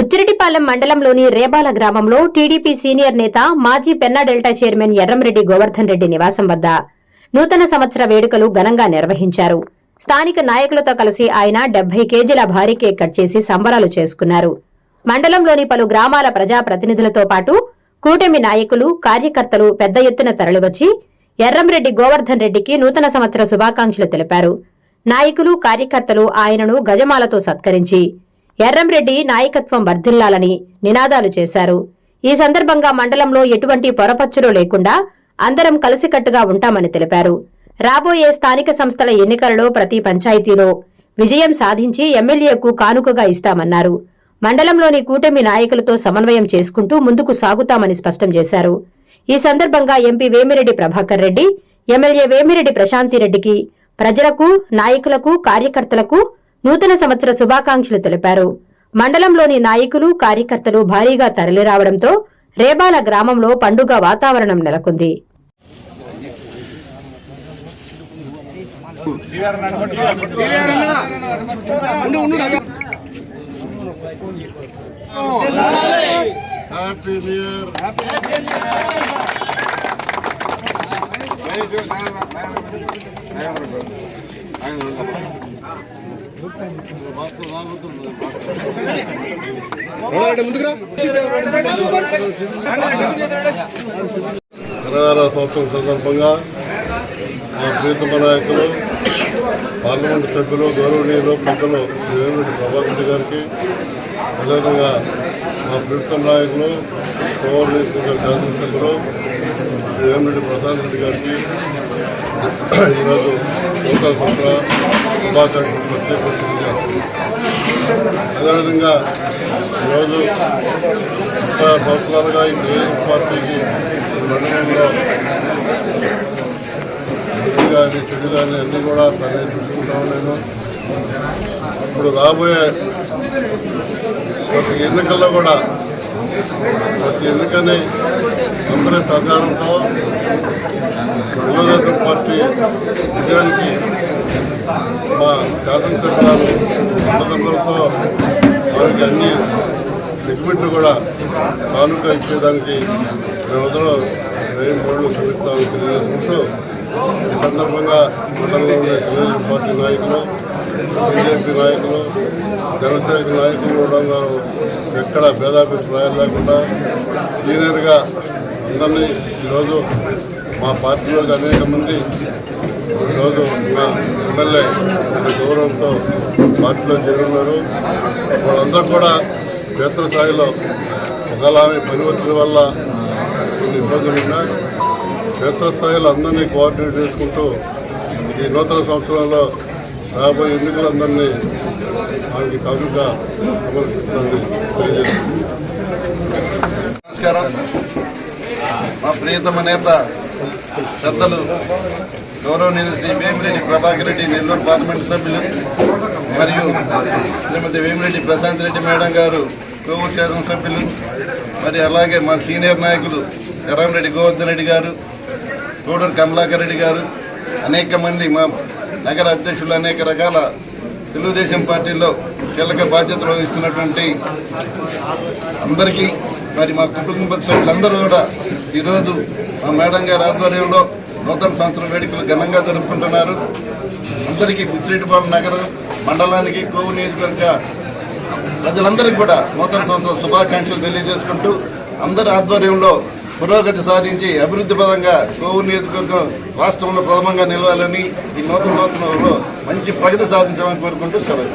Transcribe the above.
బుచ్చిరెడ్డిపాలెం మండలంలోని రేబాల గ్రామంలో TDP senior నేత మాజీ పెన్నా డెల్టా చైర్మన్ ఎర్రంరెడ్డి గోవర్ధన్ రెడ్డి నివాసం వద్ద నూతన సంవత్సర వేడుకలు ఘనంగా నిర్వహించారు. స్థానిక నాయకులతో కలిసి ఆయన డెబ్బై కేజీల భారీ కేక్ కట్ చేసి సంబరాలు చేసుకున్నారు. మండలంలోని పలు గ్రామాల ప్రజాప్రతినిధులతో పాటు కూటమి నాయకులు కార్యకర్తలు పెద్ద ఎత్తున తరలివచ్చి ఎర్రంరెడ్డి గోవర్ధన్ రెడ్డికి నూతన సంవత్సర శుభాకాంక్షలు తెలిపారు. నాయకులు కార్యకర్తలు ఆయనను గజమాలతో సత్కరించి ఎర్రంరెడ్డి నాయకత్వం వర్ధిల్లాలని నినాదాలు చేశారు. ఈ సందర్భంగా మండలంలో ఎటువంటి పొరపచ్చులు లేకుండా అందరం కలిసికట్టుగా ఉంటామని తెలిపారు. రాబోయే స్థానిక సంస్థల ఎన్నికలలో ప్రతి పంచాయతీలో విజయం సాధించి ఎమ్మెల్యేకు కానుకగా ఇస్తామన్నారు. మండలంలోని కూటమి నాయకులతో సమన్వయం చేసుకుంటూ ముందుకు సాగుతామని స్పష్టం చేశారు. ఈ సందర్భంగా ఎంపీ వేమిరెడ్డి ప్రభాకర్ రెడ్డి ఎమ్మెల్యే వేమిరెడ్డి ప్రశాంతిరెడ్డికి ప్రజలకు నాయకులకు కార్యకర్తలకు నూతన సంవత్సర శుభాకాంక్షలు తెలిపారు. మండలంలోని నాయకులు కార్యకర్తలు భారీగా తరలిరావడంతో రేబాల గ్రామంలో పండుగ వాతావరణం నెలకొంది. హ్యాపీ ఇరవై ఆరో సంవత్సరం సందర్భంగా మా ప్రీతమ నాయకులు పార్లమెంట్ సభ్యులు గౌరవనీయులు పెద్దలు వేమిరెడ్డి ప్రభాకర్ రెడ్డి గారికి అదేవిధంగా మా ప్రీతమ నాయకులు కోవూరు నియోజకవర్గ శాసనసభ్యులు వేమిరెడ్డి ప్రసాద్ రెడ్డి గారికి ఈరోజు నూతన సంవత్సర శుభాకాంక్షలు ప్రత్యేకంగా అదేవిధంగా ఈరోజు ముప్పై సంవత్సరాలుగా ఈ తెలుగు పార్టీకి మండలంలో మంచి కానీ చెడు కానీ అన్నీ కూడా తనే చూసుకుంటాను నేను ఇప్పుడు రాబోయే ప్రతి ఎన్నికల్లో కూడా ప్రతి ఎన్నికని అందరి సహకారంతో తెలుగుదేశం పార్టీ విజయానికి మా శాసనసభ్యురాలు అన్నదమ్ములతో వారికి అన్ని సెగ్మెంట్లు కూడా కానుక ఇచ్చేదానికి మేమందరూ వెయ్యి మూడు శ్రమిస్తామని తెలియజేసుకుంటూ ఈ సందర్భంగా మండలంలో ఉండే తెలుగుదేశం పార్టీ నాయకులు బీజేపీ నాయకులు జనసేన నాయకులు కూడా ఎక్కడ భేదాభిప్రాయాలు లేకుండా సీనియర్గా అందరినీ ఈరోజు మా పార్టీలోకి అనేక మంది ఈరోజు మా ఎమ్మెల్యే గౌరవంతో పార్టీలో చేరున్నారు. వాళ్ళందరూ కూడా క్షేత్రస్థాయిలో ఒకవేళ ఆమె వల్ల కొన్ని ఇబ్బందులు ఉన్నాయి. క్షేత్రస్థాయిలో అందరినీ కోఆర్డినేట్ చేసుకుంటూ ఈ నూతన సంవత్సరంలో రాబోయే ఎన్నికలందరినీ ఆమెకి కాదుగా సమర్పిస్తుందని తెలియజేస్తుంది నమస్కారం. మా ప్రియతమ నేత పెద్దలు గౌరవనీయులు శ్రీ వేమిరెడ్డి ప్రభాకర్ రెడ్డి నెల్లూరు పార్లమెంట్ సభ్యులు మరియు శ్రీమతి వేమిరెడ్డి ప్రశాంత్ రెడ్డి మేడం గారు కోవూరు శాసనసభ్యులు మరి అలాగే మా సీనియర్ నాయకులు ఎర్రంరెడ్డి గోవర్ధన్ రెడ్డి గారు కోడూరు కమలాకర్ రెడ్డి గారు అనేక మంది మా నగర అధ్యక్షులు అనేక రకాల తెలుగుదేశం పార్టీలో కీలక బాధ్యతలు వహిస్తున్నటువంటి అందరికీ మరి మా కుటుంబ సభ్యులందరూ కూడా ఈరోజు మా మేడం గారి ఆధ్వర్యంలో నూతన సంవత్సరం వేడుకలు ఘనంగా జరుపుకుంటున్నారు. అందరికీ బుచ్చిరెడ్డిపాలెం నగరం మండలానికి కోవు నియోజకవర్గ ప్రజలందరికీ కూడా నూతన సంవత్సరం శుభాకాంక్షలు తెలియజేసుకుంటూ అందరి ఆధ్వర్యంలో పురోగతి సాధించి అభివృద్ధి పదంగా కోవూరు నియోజకవర్గం రాష్ట్రంలో ప్రథమంగా నిలవాలని ఈ నూతన సంవత్సరంలో మంచి ప్రగతి సాధించాలని కోరుకుంటూ సెలవు.